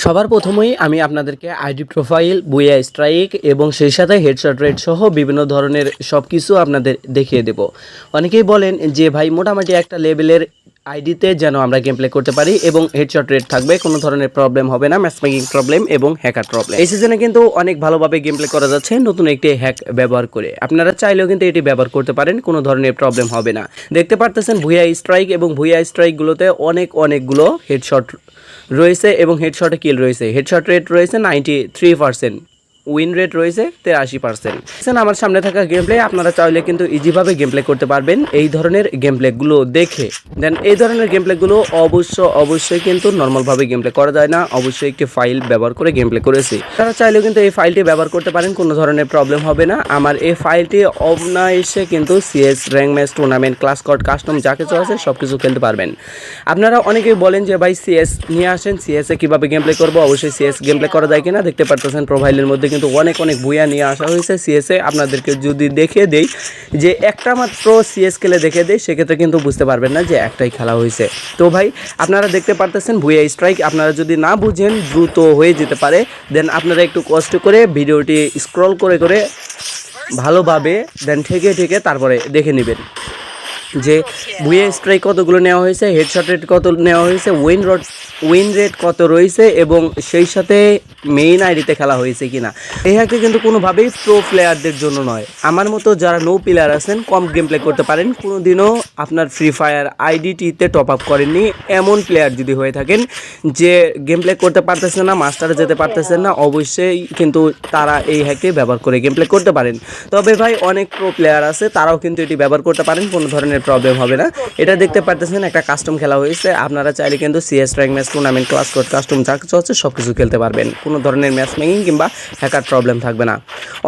সবার প্রথমেই আমি আপনাদেরকে আইডি প্রোফাইল বুয়া স্ট্রাইক এবং সেই সাথে হেডশট রেট সহ বিভিন্ন ধরনের সব কিছু আপনাদের দেখিয়ে দেব। অনেকেই বলেন যে, ভাই, মোটামুটি একটা লেভেলের আইডিতে যেন আমরা গেম প্লে করতে পারি এবং হেডশট রেট থাকবে, কোনো ধরনের প্রবলেম হবে না ম্যাচ মেকিং প্রবলেম এবং হ্যাকার প্রবলেম এই সিজনে কিন্তু অনেক ভালোভাবে গেম প্লে করা যাচ্ছে, নতুন একটি হ্যাক ব্যবহার করে। আপনারা চাইলেও কিন্তু এটি ব্যবহার করতে পারেন, কোনো ধরনের প্রবলেম হবে না। দেখতে পারতেছেন ভুয়া স্ট্রাইক এবং ভুয়া স্ট্রাইকগুলোতে অনেক, অনেকগুলো হেডশট রয়েছে এবং হেডশটে কিল রয়েছে। হেডশট রেট রয়েছে ninety three percent win rate রয়েছে তেরাশি পার্সেন্ট আমার সামনে থাকা গেম প্লে আপনারা চাইলে কিন্তু ইজিভাবে গেম প্লে করতে পারবেন এই ধরনের গেম প্লেগুলো দেখে। দেন এই ধরনের গেম প্লেগুলো অবশ্য, অবশ্যই কিন্তু নর্মালভাবে গেম প্লে করা যায় না। অবশ্যই একটি ফাইল ব্যবহার করে গেম প্লে করেছি। তারা চাইলেও কিন্তু এই ফাইলটি ব্যবহার করতে পারেন, কোনো ধরনের প্রবলেম হবে না। আমার এই ফাইলটি অবনাইসে কিন্তু CS rank match tournament class code custom যা কিছু আছে সব কিছু খেলতে পারবেন। আপনারা অনেকেই বলেন যে, ভাই সিএস নিয়ে আসেন সিএস কীভাবে গেম প্লে করব? অবশ্যই সিএস গেম প্লে করা যায় কিনা, দেখতে পারতেছেন প্রোফাইলের মধ্যে কিন্তু অনেক অনেক বইয়া নিয়ে আসা হয়েছে। সিএসএ আপনাদেরকে যদি দেখে দেই, যে একটা মাত্র সিএস খেলে দেখে দেই, সেক্ষেত্রে কিন্তু বুঝতে পারবেন না যে একটাই খেলা হয়েছে। তো ভাই, আপনারা দেখতে পারতেছেন ভুয়া স্ট্রাইক আপনারা যদি না বুঝেন, দ্রুত হয়ে যেতে পারে। দেন আপনারা একটু কষ্ট করে ভিডিওটি স্ক্রল করে করে ভালোভাবে দেন ঠেকে ঠেকে তারপরে দেখে নেবেন। যে বুয়ে স্ট্রাইক কতগুলো নেওয়া হয়েছে হেডশট রেট কত নেওয়া হয়েছে উইন রড উইন রেট কত রয়েছে এবং সেই সাথে মেইন আইডিতে খেলা হয়েছে কিনা। এই হ্যাকে কিন্তু কোনোভাবেই প্রো প্লেয়ারদের জন্য নয়। আমার মতো যারা নো প্লেয়ার আছেন, কম গেম প্লে করতে পারেন কোনো দিনও আপনার ফ্রি ফায়ার আইডিটিতে টপ আপ করেননি এমন প্লেয়ার যদি হয়ে থাকেন যে গেম প্লে করতে পারতেছেন না মাস্টারে যেতে পারতেছেন না, অবশ্যই কিন্তু তারা এই হ্যাকে ব্যবহার করে গেম প্লে করতে পারেন। তবে ভাই, অনেক প্রো প্লেয়ার আছে, তারাও কিন্তু এটি ব্যবহার করতে পারেন, কোনো ধরনের প্রবলেম হবে না। এটা দেখতে পারতেছেন, একটা কাস্টম খেলা হয়েছে। আপনারা চাইলে কিন্তু CS rank match tournament class code custom যা কিছু হচ্ছে সব কিছু খেলতে পারবেন। কোনো ধরনের ম্যাচ মেকিং কিংবা হ্যাকার প্রবলেম থাকবে না।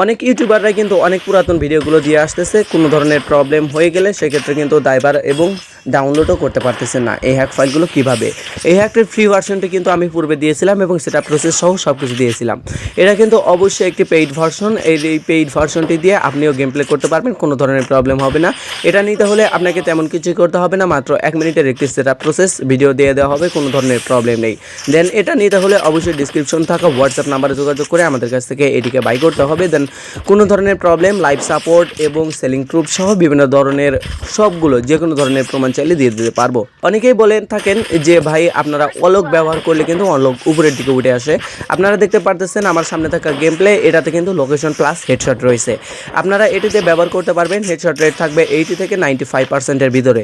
অনেক ইউটিউবাররা কিন্তু অনেক পুরাতন ভিডিওগুলো দিয়ে আসতেছে। কোনো ধরনের প্রবলেম হয়ে গেলে সেক্ষেত্রে কিন্তু ড্রাইভার এবং ডাউনলোডও করতে পারতেছেন না এই হ্যাক ফাইলগুলো কীভাবে? এই হ্যাকটির ফ্রি ভার্সনটি কিন্তু আমি পূর্বে দিয়েছিলাম এবং সেটা প্রসেস সহ সব কিছু দিয়েছিলাম। এটা কিন্তু অবশ্যই একটি পেইড ভার্সন এই এই পেইড ভার্সনটি দিয়ে আপনিও গেম প্লে করতে পারবেন, কোনো ধরনের প্রবলেম হবে না। এটা নিতে হলে আপনাকে তেমন কিছুই করতে হবে না, মাত্র এক মিনিটের একটি সেটা প্রসেস ভিডিও দিয়ে দেওয়া হবে, কোনো ধরনের প্রবলেম নেই। দেন এটা নিতে হলে অবশ্যই ডিসক্রিপশন থাকা হোয়াটসঅ্যাপ নাম্বারে যোগাযোগ করে আমাদের কাছ থেকে এটিকে বাই করতে হবে। দেন কোনো ধরনের প্রবলেম লাইভ সাপোর্ট এবং সেলিং প্রুফ সহ বিভিন্ন ধরনের সবগুলো যে কোনো ধরনের প্রমাণ চাইলে দিয়ে দিতে পারব। অনেকেই বলেন থাকেন যে, ভাই, আপনারা অলোক ব্যবহার করলে কিন্তু অলোক উপরের দিকে উঠে আসে। আপনারা দেখতে পারতেছেন আমার সামনে থাকা গেম প্লে এটাতে কিন্তু লোকেশন প্লাস হেডশট রয়েছে। আপনারা এটিতে ব্যবহার করতে পারবেন হেডশট রেট থাকবে এইটি থেকে নাইনটি ফাইভ পার্সেন্টের ভিতরে।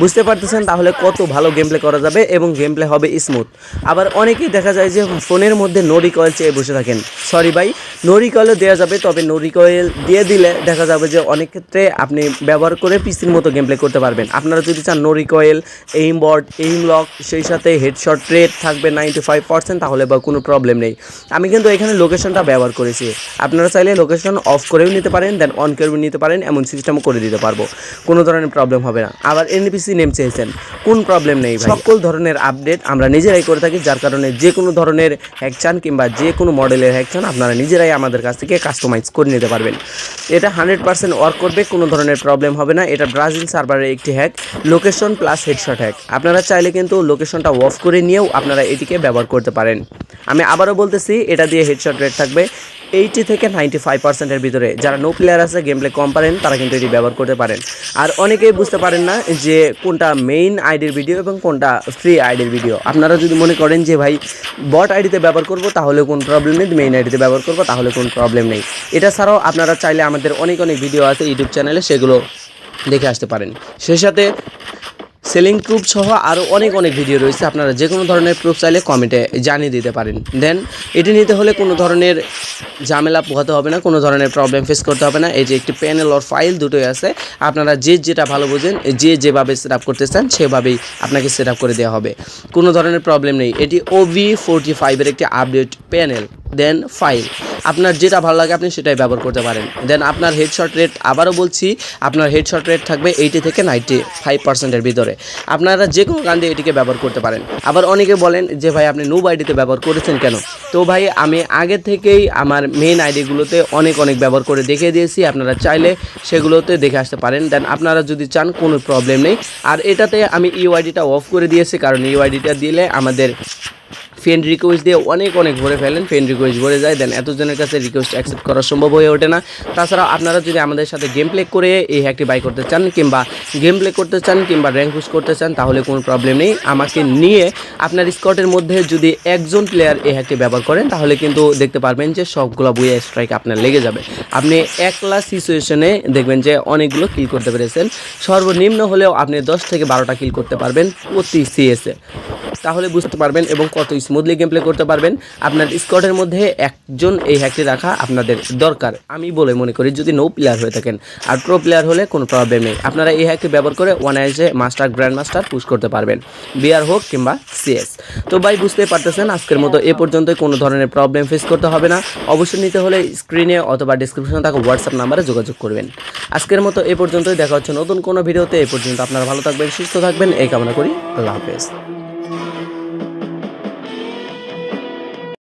বুঝতে পারতেছেন? তাহলে কত ভালো গেম প্লে করা যাবে এবং গেম প্লে হবে স্মুথ আবার অনেকেই দেখা যায় যে, ফোনের মধ্যে নো রিকয়েল চেয়ে বসে থাকেন। সরি ভাই নো রিকয়েলও দেওয়া যাবে, তবে নো রিকয়েল দিয়ে দিলে দেখা যাবে যে, অনেক ক্ষেত্রে আপনি ব্যবহার করে পিসির মতো গেম প্লে করতে পারবেন। আপনারা যদি চান নো রিকয়েল এইম বর্ড এইম লক সেই সাথে হেডশট রেট থাকবে নাইনটি ফাইভ পার্সেন্ট তাহলে বা কোনো প্রবলেম নেই। আমি কিন্তু এখানে লোকেশনটা ব্যবহার করেছি। আপনারা চাইলে লোকেশন অফ করেও নিতে পারেন দেন অন করেও নিতে পারেন, এমন সিস্টেমও করে দিতে পারব। কোনো ধরনের প্রবলেম হবে না। আবার এনপিসি নেম চেয়েছেন। কোন প্রবলেম নেই। সকল ধরনের আপডেট আমরা নিজেরাই করে থাকি, যার কারণে যে কোনো ধরনের হ্যাক চান কিংবা যে কোনো মডেলের হ্যাক চান, আপনারা নিজেরাই আমাদের কাছ থেকে কাস্টমাইজ করে নিতে পারবেন। এটা হান্ড্রেড পার্সেন্ট ওয়ার্ক করবে, কোনো ধরনের প্রবলেম হবে না। এটা ব্রাজিল সার্ভারের একটি hack location plus headshot hack আপনারা চাইলে কিন্তু লোকেশনটা অফ করে নিয়েও আপনারা এটিকে ব্যবহার করতে পারেন। আমি আবারও বলতেছি, এটা দিয়ে হেডশট রেট থাকবে এইটি থেকে নাইনটি ফাইভ পার্সেন্টের ভিতরে। যারা নো প্লেয়ার আছে গেম প্লে কম পারেন, তারা কিন্তু এটি ব্যবহার করতে পারেন। আর অনেকেই বুঝতে পারেন না যে কোনটা মেইন আইডির ভিডিও এবং কোনটা ফ্রি আইডির ভিডিও আপনারা যদি মনে করেন যে, ভাই বট আইডিতে ব্যবহার করব, তাহলে কোন প্রবলেম নেই মেইন আইডিতে ব্যবহার করব, তাহলে কোনো প্রবলেম নেই। এটা ছাড়াও আপনারা চাইলে আমাদের অনেক অনেক ভিডিও আছে ইউটিউব চ্যানেলে সেগুলো দেখে আসতে পারেন। সেই সাথে সেলিং প্রুফ সহ আরও অনেক অনেক ভিডিও রয়েছে। আপনারা যে কোনো ধরনের প্রুফ চাইলে কমেন্টে জানিয়ে দিতে পারেন। দেন এটি নিতে হলে কোনো ধরনের ঝামেলা পোহাতে হবে না, কোনো ধরনের প্রবলেম ফেস করতে হবে না। এই যে একটি প্যানেল ওর ফাইল দুটোই আছে। আপনারা যে যেটা ভালো বোঝেন, যে যেভাবে সেট আপ করতে চান, সেভাবেই আপনাকে সেট আপ করে দেওয়া হবে। কোনো ধরনের প্রবলেম নেই। এটি ওভি ফোরটি ফাইভের একটি আপডেট প্যানেল দেন ফাইল আপনার যেটা ভালো লাগে আপনি সেটাই ব্যবহার করতে পারেন। দেন আপনার হেডশট রেট আবারও বলছি, আপনার হেডশট রেট থাকবে এইটি থেকে নাইনটি ফাইভ পার্সেন্টের ভিতরে। আপনারা যে কোনো গান দিয়ে এটিকে ব্যবহার করতে পারেন। আবার অনেকে বলেন যে, ভাই, আপনি নো আইডিতে ব্যবহার করেছেন কেন? তো ভাই, আমি আগে থেকেই আমার মেন আইডিগুলোতে অনেক অনেক ব্যবহার করে দেখিয়ে দিয়েছি। আপনারা চাইলে সেগুলোতে দেখে আসতে পারেন। দেন আপনারা যদি চান, কোনো প্রবলেম নেই। আর এটাতে আমি ইউআইডিটা অফ করে দিয়েছি। কারণ ইউআইডিটা দিলে আমাদের ফ্রেন্ড রিকোয়েস্ট দিয়ে অনেক অনেক ভরে ফেলেন ফ্রেন্ড রিকোয়েস্ট ভরে যায় দেন এতজনের কাছে রিকোয়েস্ট অ্যাকসেপ্ট করা সম্ভব হয়ে ওঠে না। তাছাড়া আপনারা যদি আমাদের সাথে গেম প্লে করে এই হ্যাকটি বাই করতে চান কিংবা গেম প্লে করতে চান কিংবা র্যাঙ্ক পুশ করতে চান, তাহলে কোনো প্রবলেম নেই। আমাকে নিয়ে আপনার স্কটের মধ্যে যদি একজন প্লেয়ার এই হ্যাকটি ব্যবহার করেন, তাহলে কিন্তু দেখতে পারবেন যে সবগুলো বইয়া স্ট্রাইক আপনার লেগে যাবে। আপনি একলা সিচুয়েশনে দেখবেন যে অনেকগুলো কিল করতে পেরেছেন। সর্বনিম্ন হলেও আপনি দশ থেকে বারোটা কিল করতে পারবেন প্রতি সিএসে তাহলে বুঝতে পারবেন এবং কত স্মুথলি গেম প্লে করতে পারবেন। আপনার স্কোয়াডের মধ্যে একজন এই হ্যাকটি রাখা আপনাদের দরকার। আমি বলে মনে করি, যদি নো প্লেয়ার হয়ে থাকেন, আর প্রো প্লেয়ার হলে কোনো প্রবলেম নেই। আপনারা এই হ্যাকটি ব্যবহার করে ওয়ান এসে মাস্টার গ্র্যান্ড মাস্টার পুশ করতে পারবেন বিআর হোক কিংবা সিএস তো ভাই, বুঝতেই পারতেছেন, আজকের মতো এ পর্যন্ত কোনো ধরনের প্রবলেম ফেস করতে হবে না। অবশ্যই নিতে হলে স্ক্রিনে অথবা ডিসক্রিপশনে থাকা হোয়াটসঅ্যাপ নাম্বারে যোগাযোগ করবেন। আজকের মতো এ পর্যন্তই। দেখা হচ্ছে নতুন কোনো ভিডিওতে এ পর্যন্ত আপনারা ভালো থাকবেন, সুস্থ থাকবেন। এই কামনা করি। আল্লাহ হাফেজ।